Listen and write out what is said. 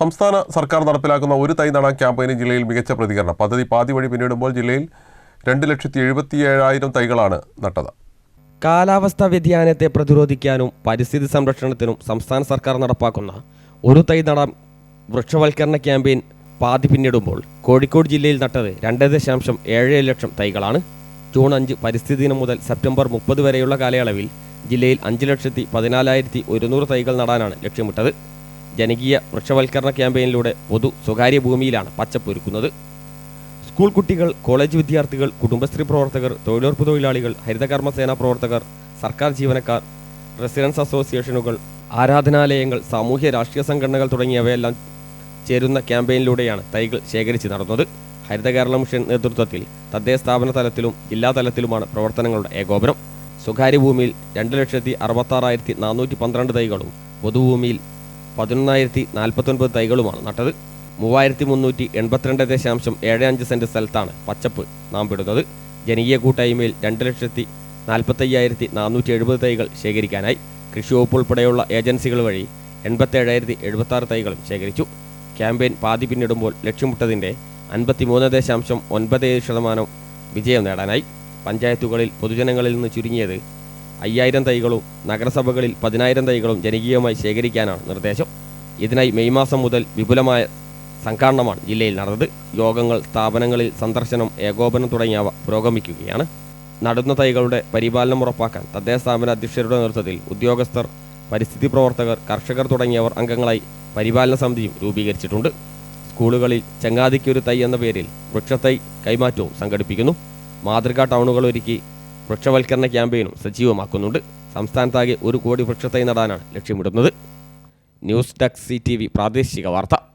സംസ്ഥാന സർക്കാർ നടപ്പിലാക്കുന്ന ഒരു തൈ നടാൻ ക്യാമ്പയിന് ജില്ലയിൽ മികച്ച പ്രതികരണം. പദ്ധതി പാതി വഴി പിന്നിടുമ്പോൾ ജില്ലയിൽ രണ്ട് ലക്ഷത്തി എഴുപത്തി ഏഴായിരം തൈകളാണ് നട്ടത്. കാലാവസ്ഥാ വ്യതിയാനത്തെ പ്രതിരോധിക്കാനും പരിസ്ഥിതി സംരക്ഷണത്തിനും സംസ്ഥാന സർക്കാർ നടപ്പാക്കുന്ന ഒരു തൈ നടാം വൃക്ഷവൽക്കരണ ക്യാമ്പയിൻ പാതി പിന്നിടുമ്പോൾ കോഴിക്കോട് ജില്ലയിൽ നട്ടത് രണ്ട് ദശാംശം ഏഴ് ലക്ഷം തൈകളാണ്. ജൂൺ അഞ്ച് പരിസ്ഥിതി ദിനം മുതൽ സെപ്റ്റംബർ മുപ്പത് വരെയുള്ള കാലയളവിൽ ജില്ലയിൽ അഞ്ച് ലക്ഷത്തി പതിനാലായിരത്തി ഒരുന്നൂറ് തൈകൾ നടാനാണ് ലക്ഷ്യമിട്ടത്. ജനകീയ വൃക്ഷവൽക്കരണ ക്യാമ്പയിനിലൂടെ പൊതു സ്വകാര്യ ഭൂമിയിലാണ് പച്ചപ്പൊരുക്കുന്നത്. സ്കൂൾ കുട്ടികൾ കോളേജ് വിദ്യാർത്ഥികൾ കുടുംബശ്രീ പ്രവർത്തകർ തൊഴിലുറപ്പ് തൊഴിലാളികൾ ഹരിതകർമ്മസേനാ പ്രവർത്തകർ സർക്കാർ ജീവനക്കാർ റെസിഡൻസ് അസോസിയേഷനുകൾ ആരാധനാലയങ്ങൾ സാമൂഹ്യ രാഷ്ട്രീയ സംഘടനകൾ തുടങ്ങിയവയെല്ലാം ചേരുന്ന ക്യാമ്പയിനിലൂടെയാണ് തൈകൾ ശേഖരിച്ച് നടന്നത്. ഹരിത കേരള മിഷൻ നേതൃത്വത്തിൽ തദ്ദേശ സ്ഥാപന തലത്തിലും ജില്ലാ തലത്തിലുമാണ് പ്രവർത്തനങ്ങളുടെ ഏകോപനം. സ്വകാര്യ ഭൂമിയിൽ രണ്ട് ലക്ഷത്തി അറുപത്താറായിരത്തി നാനൂറ്റി പന്ത്രണ്ട് തൈകളും പൊതുഭൂമിയിൽ പതിനൊന്നായിരത്തി നാൽപ്പത്തൊൻപത് തൈകളുമാണ് നട്ടത്. മൂവായിരത്തി മുന്നൂറ്റി എൺപത്തിരണ്ട് ദശാംശം ഏഴ് അഞ്ച് സെന്റ് സ്ഥലത്താണ് പച്ചപ്പ് നാം വിടുന്നത് ജനകീയ കൂട്ടായ്മയിൽ രണ്ട് ലക്ഷത്തി നാൽപ്പത്തയ്യായിരത്തി നാനൂറ്റി എഴുപത് തൈകൾ ശേഖരിക്കാനായി കൃഷി വകുപ്പ് ഉൾപ്പെടെയുള്ള ഏജൻസികൾ വഴി എൺപത്തേഴായിരത്തി എഴുപത്തി ആറ് തൈകളും ശേഖരിച്ചു. ക്യാമ്പയിൻ പാതി പിന്നിടുമ്പോൾ ലക്ഷ്യമിട്ടതിന്റെ അൻപത്തിമൂന്ന് ദശാംശം ഒൻപത് ഏഴ് ശതമാനം വിജയം നേടാനായി. പഞ്ചായത്തുകളിൽ പൊതുജനങ്ങളിൽ നിന്ന് ചുരുങ്ങിയത് അയ്യായിരം തൈകളും നഗരസഭകളിൽ പതിനായിരം തൈകളും ജനകീയമായി ശേഖരിക്കാനാണ് നിർദ്ദേശം. ഇതിനായി മെയ് മാസം മുതൽ വിപുലമായ സംഘാടനമാണ് ജില്ലയിൽ നടന്നത്. യോഗങ്ങൾ സ്ഥാപനങ്ങളിൽ സന്ദർശനം ഏകോപനം തുടങ്ങിയവ പുരോഗമിക്കുകയാണ്. നടുന്ന തൈകളുടെ പരിപാലനം ഉറപ്പാക്കാൻ തദ്ദേശ സ്ഥാപന അധ്യക്ഷരുടെ നേതൃത്വത്തിൽ ഉദ്യോഗസ്ഥർ പരിസ്ഥിതി പ്രവർത്തകർ കർഷകർ തുടങ്ങിയവർ അംഗങ്ങളായി പരിപാലന സമിതിയും രൂപീകരിച്ചിട്ടുണ്ട്. സ്കൂളുകളിൽ ചങ്ങാതിക്കൊരു തൈ എന്ന പേരിൽ വൃക്ഷത്തൈ കൈമാറ്റവും സംഘടിപ്പിക്കുന്നു. മാതൃകാ ടൗണുകൾ ഒരുക്കി വൃക്ഷവൽക്കരണ ക്യാമ്പയിനും സജീവമാക്കുന്നുണ്ട്. സംസ്ഥാനത്താകെ ഒരു കോടി വൃക്ഷത്തൈ നടാനാണ് ലക്ഷ്യമിടുന്നത്. News desk C T V പ്രാദേശിക വാർത്ത.